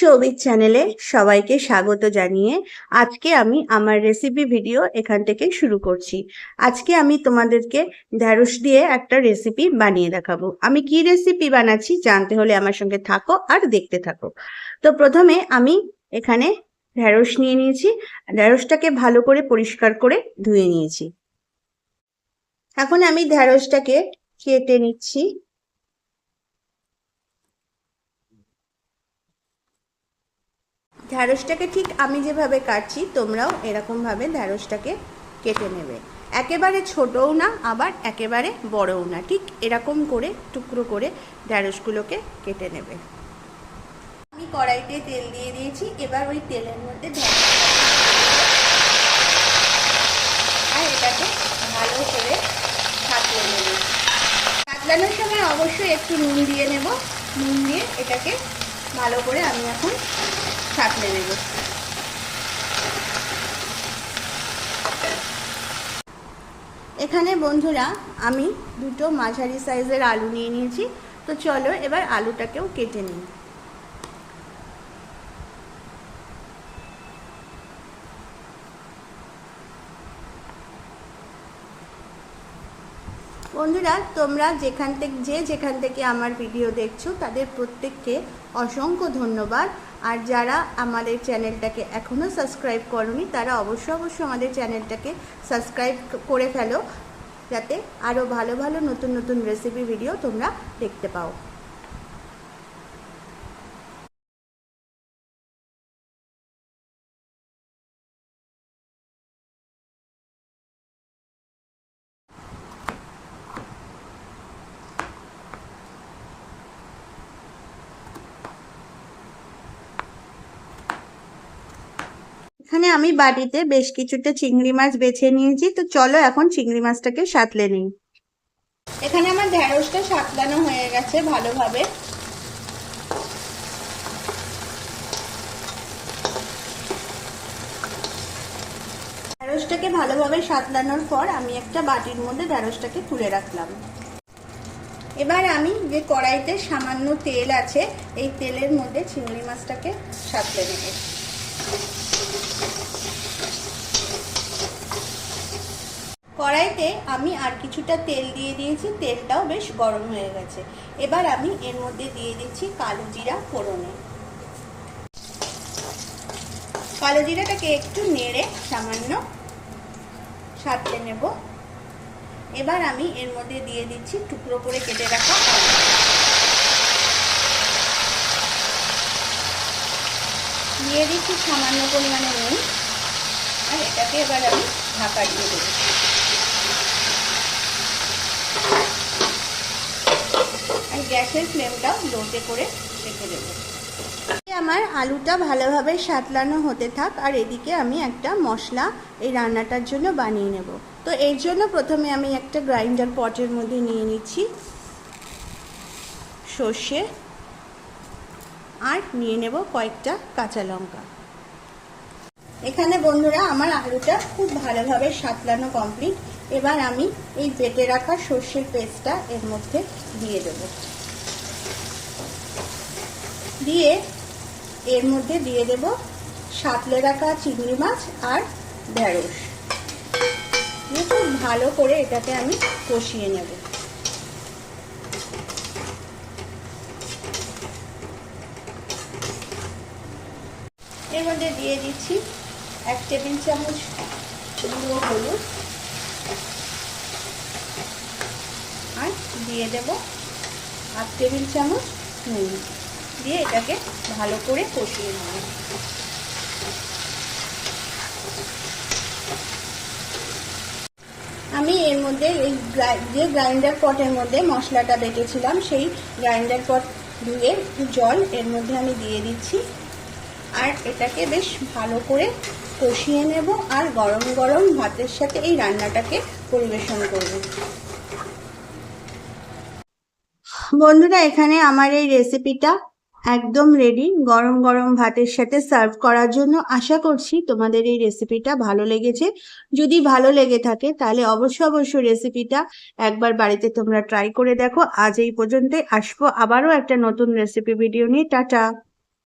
সৌভিক চ্যানেলে সবাইকে স্বাগত জানিয়ে আজকে আমি আমার রেসিপি ভিডিও এখান থেকে শুরু করছি। আজকে আমি তোমাদেরকে ঢ্যাঁড়স দিয়ে একটা রেসিপি বানিয়ে দেখাবো। আমি কি রেসিপি বানাচ্ছি জানতে হলে আমার সঙ্গে থাকো আর দেখতে থাকো। তো প্রথমে আমি এখানে ঢ্যাঁড়স নিয়ে নিয়েছি। ঢ্যাঁড়সটাকে ভালো করে পরিষ্কার করে ধুয়ে নিয়েছি। এখন আমি ঢ্যাঁড়সটাকে কেটে নিচ্ছি। ঢ্যাঁড়সটাকে ঠিক আমি যেভাবে কাটছি, তোমরাও এরকমভাবে ঢ্যাঁড়সটাকে কেটে নেবে। একেবারে ছোটও না, আবার একেবারে বড়ও না, ঠিক এরকম করে, টুকরো করে ঢ্যাঁড়সগুলোকে কেটে নেবে। আমি কড়াইতে তেল দিয়ে দিয়েছি, এবার ওই তেলের মধ্যে আর এটাকে ভালো করে সাঁতলে নেব। সাঁতলানোর সময় অবশ্যই একটু নুন দিয়ে নেব। নুন দিয়ে এটাকে ভালো করে আমি এখন সাঁতলে নেব এখানে বন্ধুরা, আমি দুটো মাঝারি সাইজের আলু নিয়ে নিয়েছি। তো চলো এবার আলুটাকেও কেটে নিই। বন্ধুরা, তোমরা যেখান থেকে যে যেখান থেকে আমার ভিডিও দেখছ, তাদের প্রত্যেককে অসংখ্য ধন্যবাদ। আর যারা আমাদের চ্যানেলটাকে এখনও সাবস্ক্রাইব করনি, তারা অবশ্যই অবশ্যই আমাদের চ্যানেলটাকে সাবস্ক্রাইব করে ফেলো। যাতে আরও ভালো ভালো নতুন নতুন রেসিপি ভিডিও তোমরা দেখতে পাও এখানে আমি বাটিতে বেশ কিছুটা চিংড়ি মাছ বেছে নিয়েছি। তো চলো এখন চিংড়ি মাছটাকে সাতলে নিই। এখানে আমার ঢেঁড়সটা সাতলানো হয়ে গেছে ভালোভাবে। ঢেঁড়সটাকে ভালোভাবে সাতলানোর পর আমি একটা বাটির মধ্যে ঢেঁড়সটাকে তুলে রাখলাম। এবার আমি যে কড়াইতে সামান্য তেল আছে, এই তেলের মধ্যে চিংড়ি মাছটাকে সাতলে নেব। কড়াইতে আমি আর কিছুটা তেল দিয়ে দিয়েছি, তেলটাও বেশ গরম হয়ে গেছে। এবার আমি এর মধ্যে দিয়ে দিচ্ছি কালো জিরা ফোড়নে। কালো জিরাটাকে একটু নেড়ে সামান্য সাতলে নেব। এবার আমি এর মধ্যে দিয়ে দিচ্ছি টুকরো করে কেটে রাখা দিয়ে দিচ্ছি সামান্য পরিমাণে নুন। আর এটাকে এবার আমি ঢাকা দিয়ে দেবো। আর গ্যাসের ফ্লেমটাও লোতে করে রেখে দেবো। আমার আলুটা ভালোভাবে সাতলানো হতে থাক, আর এদিকে আমি একটা মশলা এই রান্নাটার জন্য বানিয়ে নেব। তো এর জন্য প্রথমে আমি একটা গ্রাইন্ডার পটের মধ্যে নিয়ে নিচ্ছি। সর্ষে, আর নিয়ে নেব কয়েকটা কাঁচা লঙ্কা। এখানে বন্ধুরা, আমার আলুটা খুব ভালোভাবে সাতলানো কমপ্লিট। এবার আমি এই বেটে রাখা সর্ষের পেস্টটা এর মধ্যে দিয়ে দেব। দিয়ে এর মধ্যে দিয়ে দেব সাতলে রাখা চিংড়ি মাছ আর ঢেঁড়স। দিয়ে খুব ভালো করে এটাকে আমি কষিয়ে নেব। এর মধ্যে দিয়ে দিচ্ছি এক টেবিল চামচ হলুদ আর দিয়ে দেব। হাফ টেবিল চামচ নুন দিয়ে এটাকে ভালো করে কষিয়ে নেব। আমি এর মধ্যে এই যে গ্রাইন্ডার পটের মধ্যে মশলাটা বেটেছিলাম, সেই গ্রাইন্ডার পট ধুয়ে জল এর মধ্যে আমি দিয়ে দিচ্ছি। আর এটাকে বেশ ভালো করে কষিয়ে নেব আর গরম গরম ভাতের সাথে এই রান্নাটাকে পরিবেশন করব। বন্ধুরা, এখানে আমার এই রেসিপিটা একদম রেডি গরম গরম ভাতের সাথে সার্ভ করার জন্য আশা করছি তোমাদের এই রেসিপিটা ভালো লেগেছে। যদি ভালো লেগে থাকে, তাহলে অবশ্যই অবশ্যই রেসিপিটা একবার বাড়িতে তোমরা ট্রাই করে দেখো। আজ এই পর্যন্তই, আসব আবারও একটা নতুন রেসিপি ভিডিও নিয়ে। টাটা!